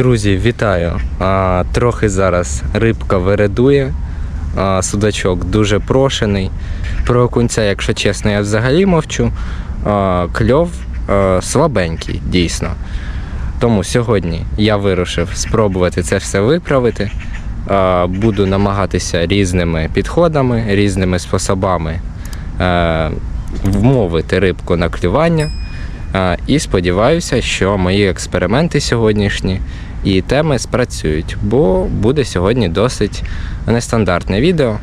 Друзі, вітаю! А, трохи зараз рибка вередує, а, судачок дуже прошений. Про окунця, якщо чесно, я взагалі мовчу. А, кльов а, слабенький, дійсно. Тому сьогодні я вирушив спробувати це все виправити. А, буду намагатися різними підходами, різними способами е, вмовити рибку на клювання. А, І сподіваюся, що мої експерименти сьогоднішні і теми спрацюють, бо буде сьогодні досить нестандартне відео.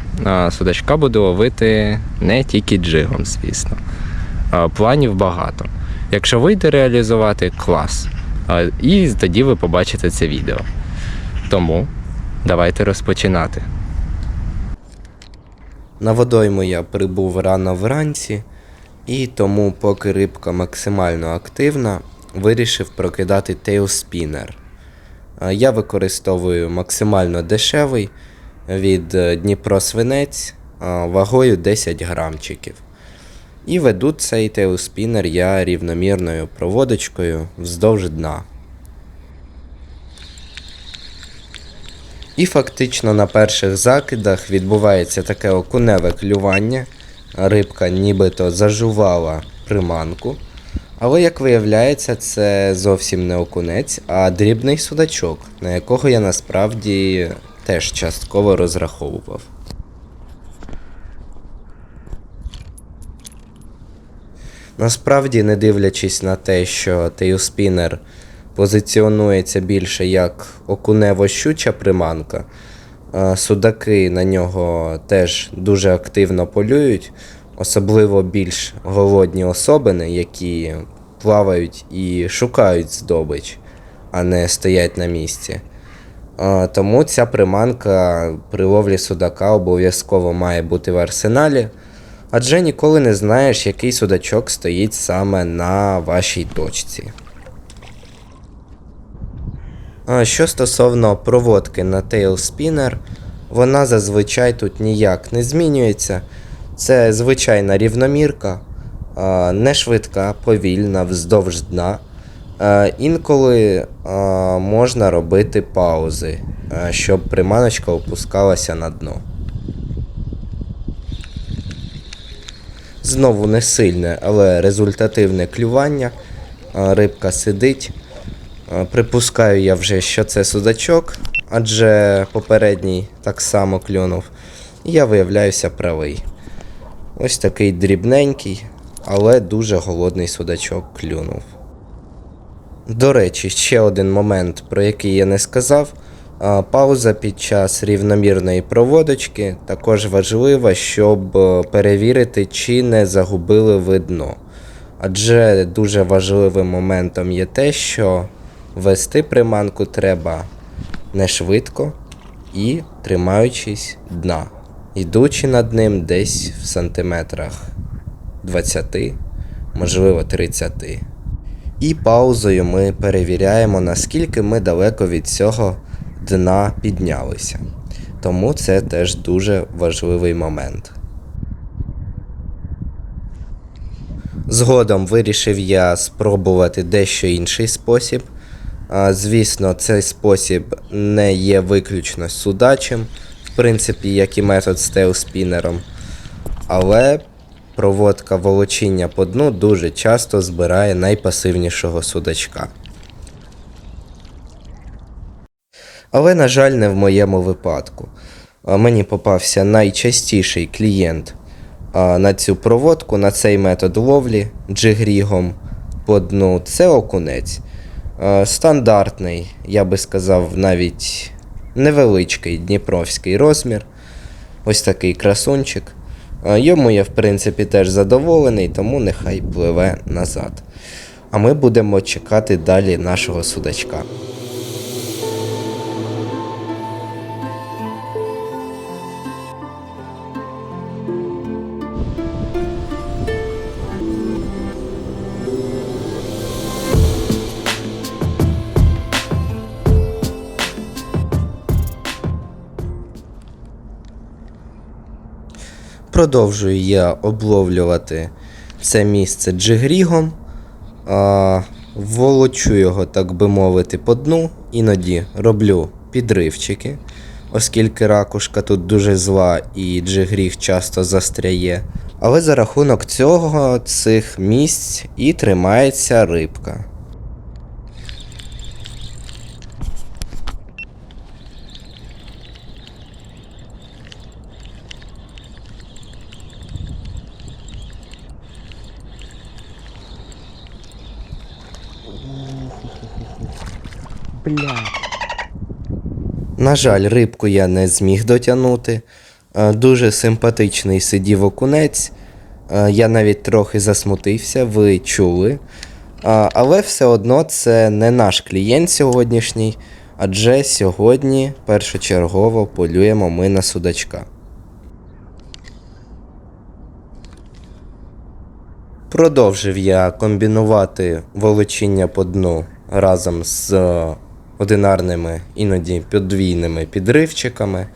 Судачка буду ловити не тільки джигом, звісно. Планів багато. Якщо вийде реалізувати, клас. І тоді ви побачите це відео. Тому давайте розпочинати. На водойму я прибув рано вранці, і тому, поки рибка максимально активна, вирішив прокидати тейлспінер. Е, Я використовую максимально дешевий від е, Дніпро Свинець е, вагою 10 грамчиків. І веду цей тейлспінер я рівномірною проводочкою вздовж дна. І фактично на перших закидах відбувається таке окуневе клювання. Рибка нібито зажувала приманку. Але, як виявляється, це зовсім не окунець, а дрібний судачок, на якого я насправді теж частково розраховував. Насправді, не дивлячись на те, що тейлспінер позиціонується більше як окунево-щуча приманка, судаки на нього теж дуже активно полюють, особливо більш голодні особини, які плавають і шукають здобич, а не стоять на місці. Тому ця приманка при ловлі судака обов'язково має бути в арсеналі, адже ніколи не знаєш, який судачок стоїть саме на вашій точці. Що стосовно проводки на Tailspinner, вона зазвичай тут ніяк не змінюється. Це звичайна рівномірка, не швидка, повільна, вздовж дна. Інколи можна робити паузи, щоб приманочка опускалася на дно. Знову не сильне, але результативне клювання. Рибка сидить. Припускаю я вже, що це судачок, адже попередній так само клюнув. І я виявляюся правий. Ось такий дрібненький, але дуже голодний судачок клюнув. До речі, ще один момент, про який я не сказав. Пауза під час рівномірної проводочки також важлива, щоб е, перевірити, чи не загубили ви дно. Адже дуже важливим моментом є те, що вести приманку треба не швидко і тримаючись дна, йдучи над ним десь в сантиметрах 20, можливо 30. І паузою ми перевіряємо, наскільки ми далеко від цього дна піднялися. Тому це теж дуже важливий момент. Згодом вирішив я спробувати дещо інший спосіб. Звісно, цей спосіб не є виключно судачим, принципі, як і метод з тейлспінером. Але проводка волочіння по дну дуже часто збирає найпасивнішого судачка. Але, на жаль, не в моєму випадку. Мені попався найчастіший клієнт на цю проводку, на цей метод ловлі джигрігом по дну. Це окунець. Стандартний, я би сказав, навіть невеличкий дніпровський розмір. Ось такий красунчик. Йому я, в принципі, теж задоволений, тому нехай пливе назад. А ми будемо чекати далі нашого судачка. Продовжую я обловлювати це місце джигрігом. А, волочу його, так би мовити, по дну, іноді роблю підривчики, оскільки ракушка тут дуже зла і джигріг часто застряє. Але за рахунок цього цих місць і тримається рибка. Бля. На жаль, рибку я не зміг дотягнути. Е, Дуже симпатичний сидів окунець. Е, Я навіть трохи засмутився, ви чули. Але все одно це не наш клієнт сьогоднішній, адже сьогодні першочергово полюємо ми на судачка. Продовжив я комбінувати волочіння по дну разом з е, одинарними, іноді подвійними підривчиками.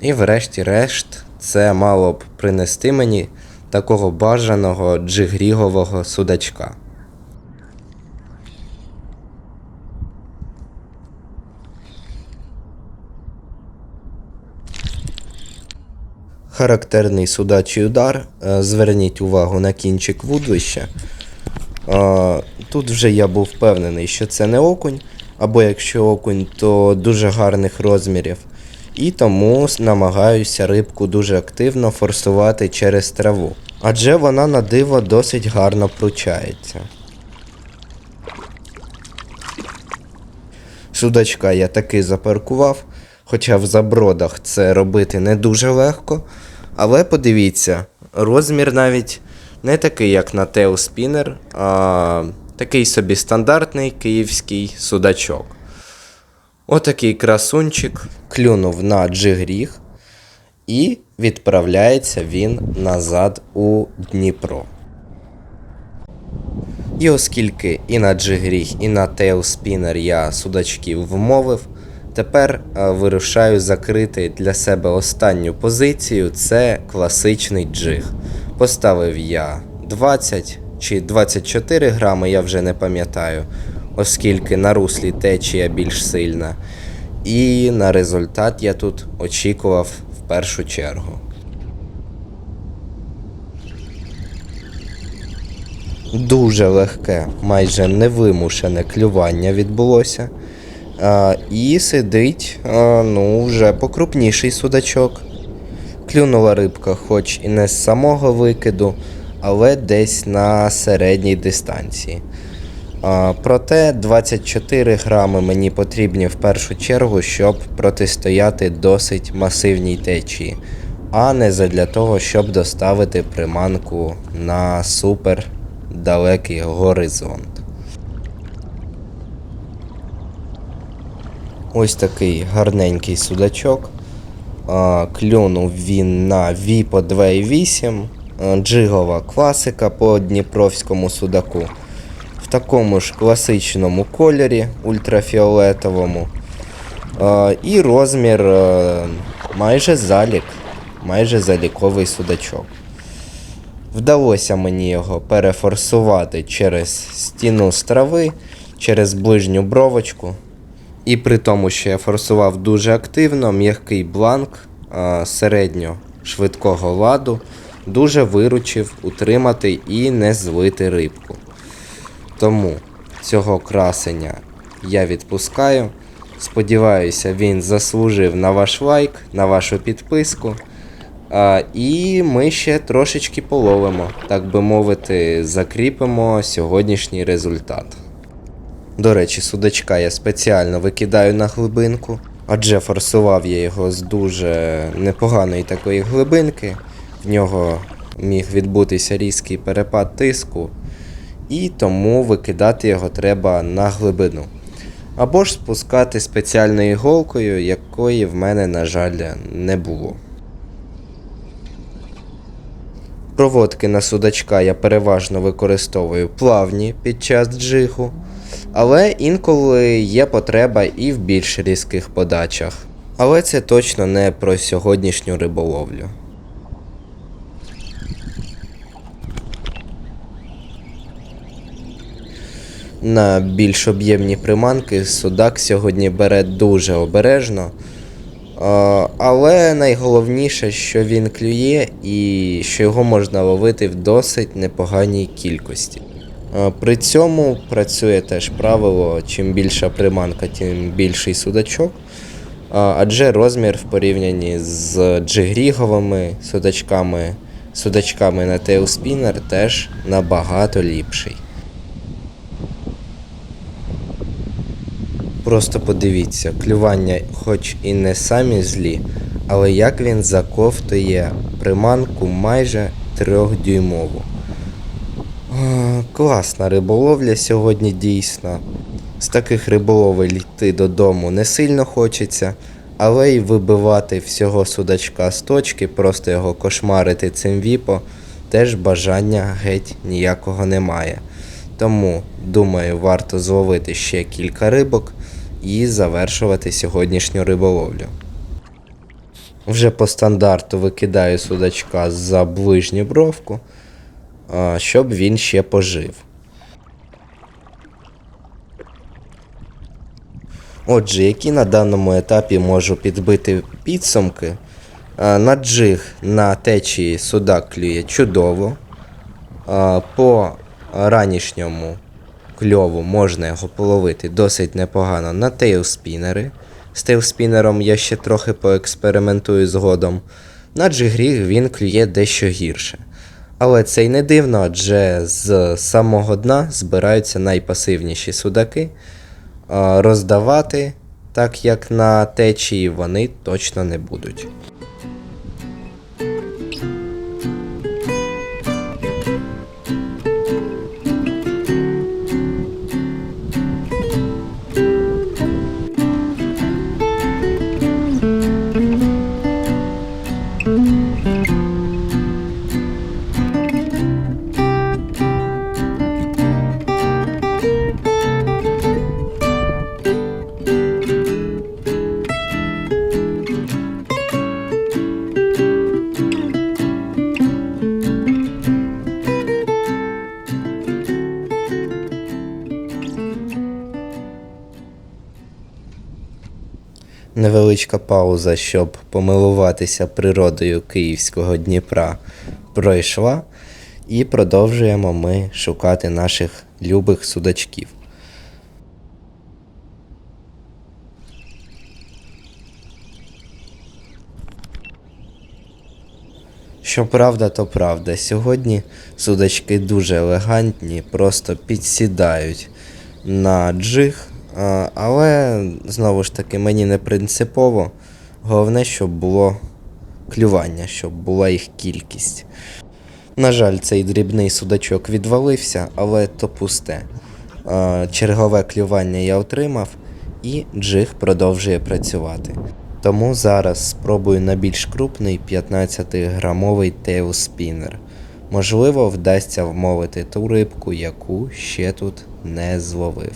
І врешті-решт це мало б принести мені такого бажаного джигрігового судачка. Характерний судачий удар. Е, Зверніть увагу на кінчик вудлища. Е, Тут вже я був впевнений, що це не окунь, або якщо окунь, то дуже гарних розмірів. І тому намагаюся рибку дуже активно форсувати через траву. Адже вона на диво досить гарно пручається. Судачка я таки запаркував, хоча в забродах це робити не дуже легко. Але подивіться, розмір навіть не такий, як на Tailspinner, а такий собі стандартний київський судачок. Отакий красунчик клюнув на джигріг і відправляється він назад у Дніпро. І оскільки і на джигріг, і на тейлспінер я судачків вмовив, тепер е, вирушаю закрити для себе останню позицію це класичний джиг. Поставив я 20 чи 24 грами, я вже не пам'ятаю, оскільки на руслі течія більш сильна. І на результат я тут очікував в першу чергу. Дуже легке, майже невимушене клювання відбулося. І сидить ну, вже покрупніший судачок. Клюнула рибка, хоч і не з самого викиду, але десь на середній дистанції. Проте 24 грами мені потрібні в першу чергу, щоб протистояти досить масивній течії, а не задля того, щоб доставити приманку на супер далекий горизонт. Ось такий гарненький судачок. Клюнув він на Віпо 2.8, а, джигова класика по дніпровському судаку. В такому ж класичному кольорі ультрафіолетовому. І розмір е, майже залік, майже заліковий судачок. Вдалося мені його перефорсувати через стіну з трави, через ближню бровочку. І при тому, що я форсував дуже активно, м'який бланк середньо швидкого ладу дуже виручив утримати і не злити рибку. Тому цього красення я відпускаю. Сподіваюся, він заслужив на ваш лайк, на вашу підписку. А, і ми ще трошечки половимо, так би мовити, закріпимо сьогоднішній результат. До речі, судачка я спеціально викидаю на глибинку, адже форсував я його з дуже непоганої такої глибинки. В нього міг відбутися різкий перепад тиску, і тому викидати його треба на глибину. Або ж спускати спеціальною голкою, якої в мене, на жаль, не було. Проводки на судачка я переважно використовую плавні під час джигу, але інколи є потреба і в більш різких подачах. Але це точно не про сьогоднішню риболовлю. на більш об'ємні приманки судак сьогодні бере дуже обережно. Але найголовніше, що він клює і що його можна ловити в досить непоганій кількості. А, При цьому працює теж правило: чим більша приманка, тим більший судачок. Адже розмір в порівнянні з джигріговими судачками, судачками на тейлспінер теж набагато ліпший. Просто подивіться, клювання хоч і не самі злі, але як він заковтує приманку майже трьохдюймову. А, Класна риболовля сьогодні дійсно. З таких риболовель йти додому не сильно хочеться, але й вибивати всього судачка з точки, просто його кошмарити цим віпо, теж бажання геть ніякого немає. Тому, думаю, варто зловити ще кілька рибок і завершувати сьогоднішню риболовлю. Вже по стандарту викидаю судачка за ближню бровку, щоб він ще пожив. Отже, які на даному етапі можу підбити підсумки? На джиг на течії судак клює чудово. По ранішньому кльову можна його половити досить непогано на тейлспінери. З тейлспінером я ще трохи поекспериментую згодом. На джигрі він клює дещо гірше. Але це й не дивно, адже з самого дна збираються найпасивніші судаки. Роздавати, так як на течії, вони точно не будуть. Невеличка пауза, щоб помилуватися природою Київського Дніпра, пройшла, і продовжуємо ми шукати наших любих судачків. Що правда, то правда. Сьогодні судачки дуже елегантні, просто підсідають на джиг, але знову ж таки мені не принципово. Головне, щоб було клювання, щоб була їх кількість. На жаль, цей дрібний судачок відвалився, але то пусте. Чергове клювання я отримав, і джиг продовжує працювати. Тому зараз спробую на більш крупний 15-грамовий тейлспінер. Можливо, вдасться вмовити ту рибку, яку ще тут не зловив.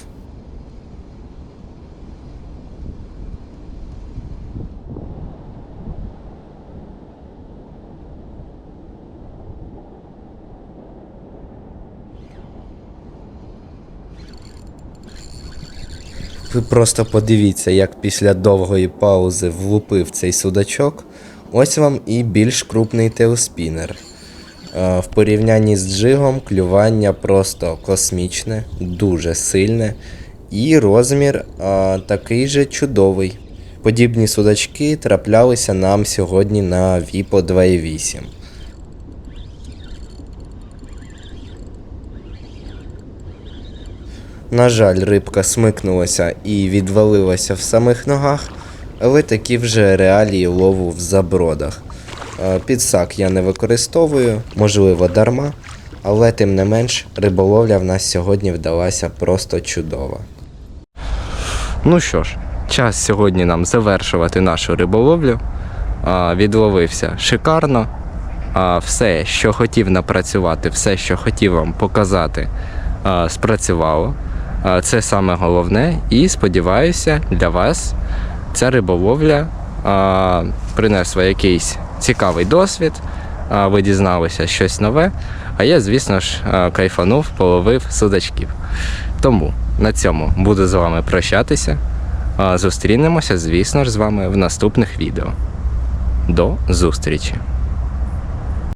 Ви просто подивіться, як після довгої паузи влупив цей судачок. Ось вам і більш крупний тейлспінер. Е, В порівнянні з джигом клювання просто космічне, дуже сильне. І розмір а, такий же чудовий. Подібні судачки траплялися нам сьогодні на Vipo 2.8. На жаль, рибка смикнулася і відвалилася в самих ногах, але такі вже реалії лову в забродах. Е, Підсак я не використовую, можливо, дарма, але тим не менш риболовля в нас сьогодні вдалася просто чудова. Ну що ж, час сьогодні нам завершувати нашу риболовлю. А, відловився шикарно. А, все, що хотів напрацювати, все, що хотів вам показати, спрацювало. Це саме головне. І сподіваюся, для вас ця риболовля принесла якийсь цікавий досвід. Ви дізналися щось нове. А я, звісно ж, кайфанув, половив судачків. Тому на цьому буду з вами прощатися. Зустрінемося, звісно ж, з вами в наступних відео. До зустрічі!